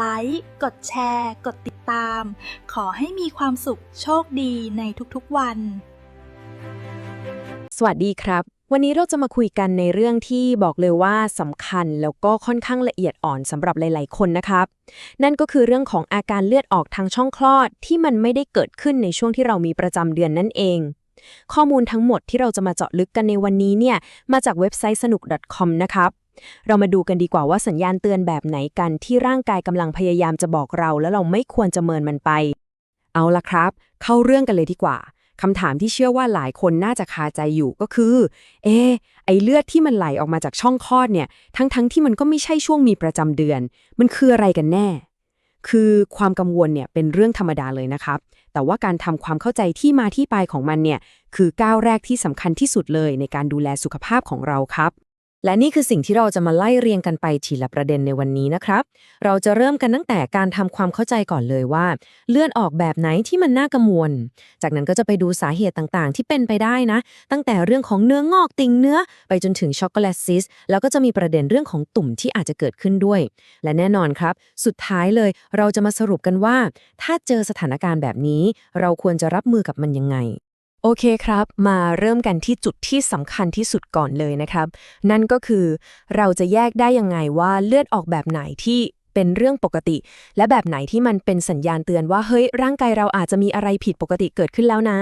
ไลค์ กดแชร์ กดติดตาม ขอให้มีความสุขโชคดีในทุกๆวัน สวัสดีครับ วันนี้เราจะมาคุยกันในเรื่องที่บอกเลยว่าสำคัญแล้วก็ค่อนข้างละเอียดอ่อนสำหรับหลาย ๆ คนนะครับ นั่นก็คือเรื่องของอาการเลือดออกทางช่องคลอดที่มันไม่ได้เกิดขึ้นในช่วงที่เรามีประจำเดือนนั่นเองข้อมูลทั้งหมดที่เราจะมาเจาะลึกกันในวันนี้เนี่ย มาจากเว็บไซต์สนุก .com นะครับ เรามาดูกันดีกว่าว่าสัญญาณเตือนแบบไหนกันที่ร่างกายกำลังพยายามจะบอกเรา แล้วเราไม่ควรจะเมินมันไป เอาละครับ เข้าเรื่องกันเลยดีกว่าคำถามที่เชื่อว่าหลายคนน่าจะคาใจอยู่ก็คือ เอไอเลือดที่มันไหลออกมาจากช่องคลอดเนี่ย ทั้งๆทที่มันก็ไม่ใช่ช่วงมีประจำเดือน มันคืออะไรกันแน่ คือความกังวลเนี่ยเป็นเรื่องธรรมดาเลยนะครับ แต่ว่าการทำความเข้าใจที่มาที่ไปของมันเนี่ย คือก้าวแรกที่สำคัญที่สุดเลยในการดูแลสุขภาพของเราครับ และนี่คือสิ่งที่เราจะมาไล่เรียงกันไปทีละประเด็นในวันนี้นะครับ เราจะเริ่มกันตั้งแต่การทำความเข้าใจก่อนเลยว่า เลื่อดออกแบบไหนที่มันน่ากังวล จากนั้นก็จะไปดูสาเหตุต่างๆ ที่เป็นไปได้นะ ตั้งแต่เรื่องของเนื้องอกติ่งเนื้อ ไปจนถึงช็อกโกแลตซิส แล้วก็จะมีประเด็นเรื่องของตุ่มที่อาจจะเกิดขึ้นด้วย และแน่นอนครับ สุดท้ายเลย เราจะมาสรุปกันว่า ถ้าเจอสถานการณ์แบบนี้ เราควรจะรับมือกับมันยังไง โอเคครับ มาเริ่มกันที่จุดที่สำคัญที่สุดก่อนเลยนะครับ นั่นก็คือเราจะแยกได้ยังไงว่าเลือดออกแบบไหนที่เป็นเรื่องปกติ และแบบไหนที่มันเป็นสัญญาณเตือนว่าเฮ้ยร่างกายเราอาจจะมีอะไรผิดปกติเกิดขึ้นแล้วนะ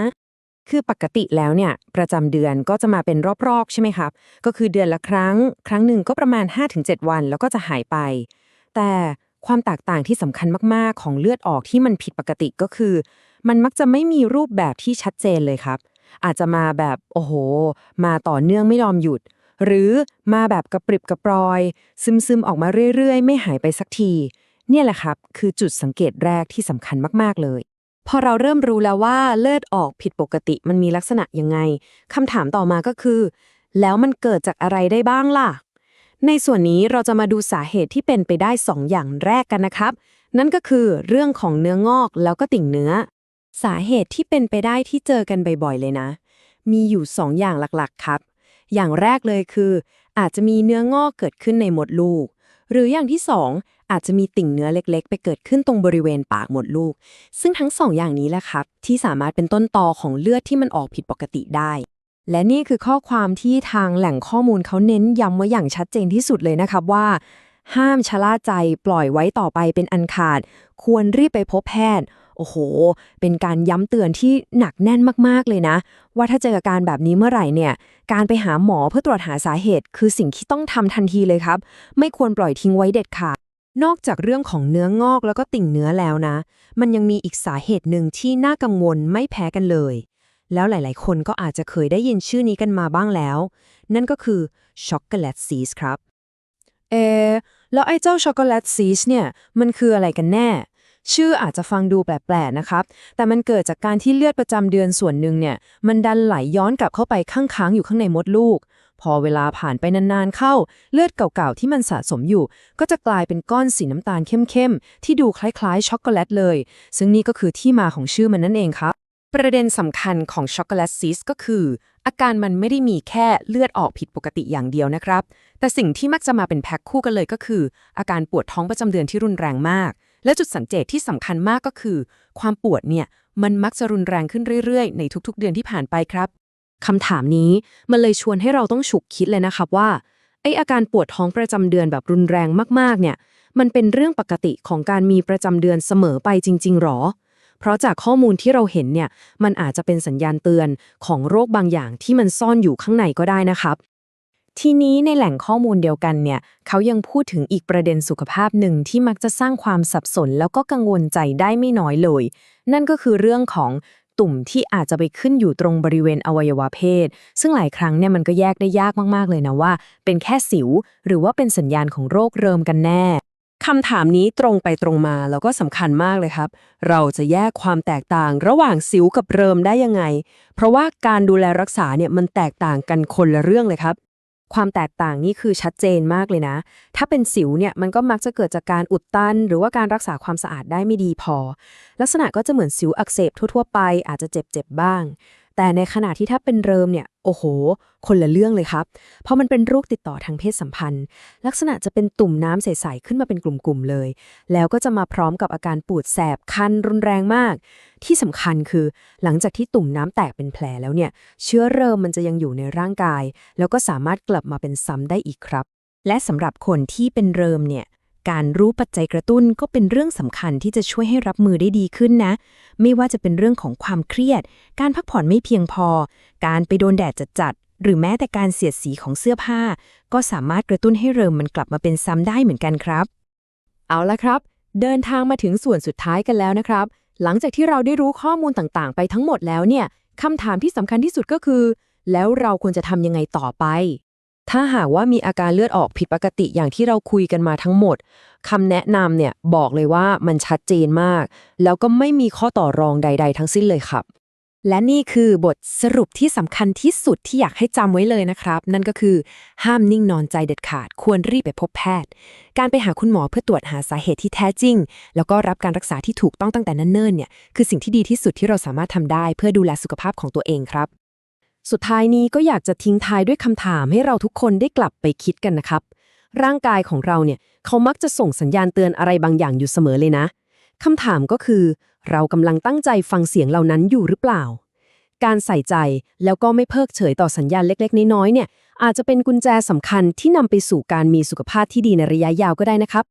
คือปกติแล้วเนี่ย ประจำเดือนก็จะมาเป็นรอบๆ ใช่ไหมครับ ก็คือเดือนละครั้ง ครั้งหนึ่งก็ประมาณ 5-7 วัน แล้วก็จะหายไป แต่ความแตกต่างที่สำคัญมากๆ ของเลือดออกที่มันผิดปกติก็คือ มันมักจะไม่มีรูปแบบที่ชัดเจนเลยครับ อาจจะมาแบบโอ้โห มาต่อเนื่องไม่ยอมหยุด หรือมาแบบกระปริบกระปรอย ซึมๆออกมาเรื่อยๆ ไม่หายไปสักที เนี่ยแหละครับ คือจุดสังเกตแรกที่สำคัญมากๆเลยพอเราเริ่มรู้แล้วว่าเลือดออกผิดปกติมันมีลักษณะยังไงคำถามต่อมาก็คือ แล้วมันเกิดจากอะไรได้บ้างล่ะ ในส่วนนี้เราจะมาดูสาเหตุที่เป็นไปได้สองอย่างแรกกันนะครับ นั่นก็คือเรื่องของเนื้องอกแล้วก็ติ่งเนื้อ สาเหตุที่เป็นไปได้ที่เจอกันบ่อยๆ เลยนะ มีอยู่สองอย่างหลักๆ ครับ อย่างแรกเลยคือ อาจจะมีเนื้องอกเกิดขึ้นในมดลูก หรืออย่างที่สองอาจจะมีติ่งเนื้อเล็กๆ ไปเกิดขึ้นตรงบริเวณปากมดลูก ซึ่งทั้งสองอย่างนี้แหละครับ ที่สามารถเป็นต้นตอของเลือดที่มันออกผิดปกติได้ และนี่คือข้อความที่ทางแหล่งข้อมูลเขาเน้นย้ำไว้อย่างชัดเจนที่สุดเลยนะครับว่า ห้ามชะล่าใจปล่อยไว้ต่อไปเป็นอันขาด ควรรีบไปพบแพทย์ โอ้โห เป็นการย้ำเตือนที่หนักแน่นมากๆเลยนะ ว่าถ้าเจออาการแบบนี้เมื่อไหร่เนี่ย การไปหาหมอเพื่อตรวจหาสาเหตุ คือสิ่งที่ต้องทำทันทีเลยครับ ไม่ควรปล่อยทิ้งไว้เด็ดขาดนอกจากเรื่องของเนื้องอกแล้วก็ติ่งเนื้อแล้วนะ มันยังมีอีกสาเหตุหนึ่งที่น่ากังวลไม่แพ้กันเลย แล้วหลาย ๆ คนก็อาจจะเคยได้ยินชื่อนี้กันมาบ้างแล้ว นั่นก็คือช็อกโกแลตซีสครับ เออแล้วไอ้เจ้าช็อกโกแลตซีสเนี่ย มันคืออะไรกันแน่ ชื่ออาจจะฟังดูแปลกๆนะครับ แต่มันเกิดจากการที่เลือดประจำเดือนส่วนหนึ่งเนี่ย มันดันไหลย้อนกลับเข้าไปข้างค้างอยู่ข้างในมดลูก พอเวลาผ่านไปนานๆเข้า เลือดเก่าๆที่มันสะสมอยู่ ก็จะกลายเป็นก้อนสีน้ำตาลเข้มๆ ที่ดูคล้ายๆช็อกโกแลตเลย ซึ่งนี่ก็คือที่มาของชื่อมันนั่นเองครับ ประเด็นสำคัญของช็อกโกแลตซีสก็คือ อาการมันไม่ได้มีแค่เลือดออกผิดปกติอย่างเดียวนะครับ แต่สิ่งที่มักจะมาเป็นแพ็คคู่กันเลยก็คือ อาการปวดท้องประจำเดือนที่รุนแรงมาก และจุดสังเกตที่สำคัญมากก็คือ ความปวดเนี่ยมันมักจะรุนแรงขึ้นเรื่อยๆ ในทุกๆ เดือนที่ผ่านไปครับคำถามนี้มันเลยชวนให้เราต้องฉุกคิดเลยนะครับว่าไออาการปวดท้องประจำเดือนแบบรุนแรงมากๆ เนี่ย มันเป็นเรื่องปกติของการมีประจำเดือนเสมอไปจริง ๆ หรอ เพราะจากข้อมูลที่เราเห็นเนี่ย มันอาจจะเป็นสัญญาณเตือนของโรคบางอย่างที่มันซ่อนอยู่ข้างในก็ได้นะครับ ทีนี้ในแหล่งข้อมูลเดียวกันเนี่ยเขายังพูดถึงอีกประเด็นสุขภาพหนึ่งที่มักจะสร้างความสับสนแล้วก็กังวลใจได้ไม่น้อยเลย นั่นก็คือเรื่องของตุ่มที่อาจจะไปขึ้นอยู่ตรงบริเวณอวัยวะเพศ ซึ่งหลายครั้งเนี่ยมันก็แยกได้ยากมากๆเลยนะว่า เป็นแค่สิว หรือว่าเป็นสัญญาณของโรคเริมกันแน่คำถามนี้ตรงไปตรงมาแล้วก็สำคัญมากเลยครับ เราจะแยกความแตกต่างระหว่างสิวกับเริมได้ยังไง เพราะว่าการดูแลรักษาเนี่ยมันแตกต่างกันคนละเรื่องเลยครับ ความแตกต่างนี่คือชัดเจนมากเลยนะ ถ้าเป็นสิวเนี่ยมันก็มักจะเกิดจากการอุดตัน หรือว่าการรักษาความสะอาดได้ไม่ดีพอ ลักษณะก็จะเหมือนสิวอักเสบทั่วๆไปอาจจะเจ็บๆบ้าง แต่ในขณะที่ถ้าเป็นเริมเนี่ย โอ้โห คนละเรื่องเลยครับ เพราะมันเป็นโรคติดต่อทางเพศสัมพันธ์ ลักษณะจะเป็นตุ่มน้ำใส ๆ ขึ้นมาเป็นกลุ่ม ๆ เลย แล้วก็จะมาพร้อมกับอาการปวดแสบ คันรุนแรงมาก ที่สำคัญคือ หลังจากที่ตุ่มน้ำแตกเป็นแผลแล้วเนี่ย เชื้อเริมมันจะยังอยู่ในร่างกาย แล้วก็สามารถกลับมาเป็นซ้ำได้อีกครับ และสำหรับคนที่เป็นเริมเนี่ย การรู้ปัจจัยกระตุ้นก็เป็นเรื่องสำคัญที่จะช่วยให้รับมือได้ดีขึ้นนะ ไม่ว่าจะเป็นเรื่องของความเครียด การพักผ่อนไม่เพียงพอ การไปโดนแดดจัดๆหรือแม้แต่การเสียดสีของเสื้อผ้า ก็สามารถกระตุ้นให้เริมมันกลับมาเป็นซ้ำได้เหมือนกันครับ เอาละครับ เดินทางมาถึงส่วนสุดท้ายกันแล้วนะครับ หลังจากที่เราได้รู้ข้อมูลต่างๆ ไปทั้งหมดแล้วเนี่ยคำถามที่สำคัญที่สุดก็คือ แล้วเราควรจะทำยังไงต่อไป ถ้าหากว่ามีอาการเลือดออกผิดปกติอย่างที่เราคุยกันมาทั้งหมดคำแนะนำเนี่ยบอกเลยว่ามันชัดเจนมาก แล้วก็ไม่มีข้อต่อรองใด ๆ ทั้งสิ้นเลยครับ และนี่คือบทสรุปที่สำคัญที่สุดที่อยากให้จำไว้เลยนะครับ นั่นก็คือห้ามนิ่งนอนใจเด็ดขาด ควรรีบไปพบแพทย์ การไปหาคุณหมอเพื่อตรวจหาสาเหตุที่แท้จริง แล้วก็รับการรักษาที่ถูกต้องตั้งแต่เนิ่นๆเนี่ยคือสิ่งที่ดีที่สุดที่เราสามารถทำได้ เพื่อดูแลสุขภาพของตัวเองครับ สุดท้ายนี้ก็อยากจะทิ้งท้ายด้วยคำถามให้เราทุกคนได้กลับไปคิดกันนะครับ ร่างกายของเราเนี่ยเขามักจะส่งสัญญาณเตือนอะไรบางอย่างอยู่เสมอเลยนะคำถามก็คือ เรากำลังตั้งใจฟังเสียงเหล่านั้นอยู่หรือเปล่า การใส่ใจแล้วก็ไม่เพิกเฉยต่อสัญญาณเล็กๆ น้อยๆเนี่ยอาจจะเป็นกุญแจสำคัญที่นำไปสู่การมีสุขภาพที่ดีในระยะยาวก็ได้นะครับ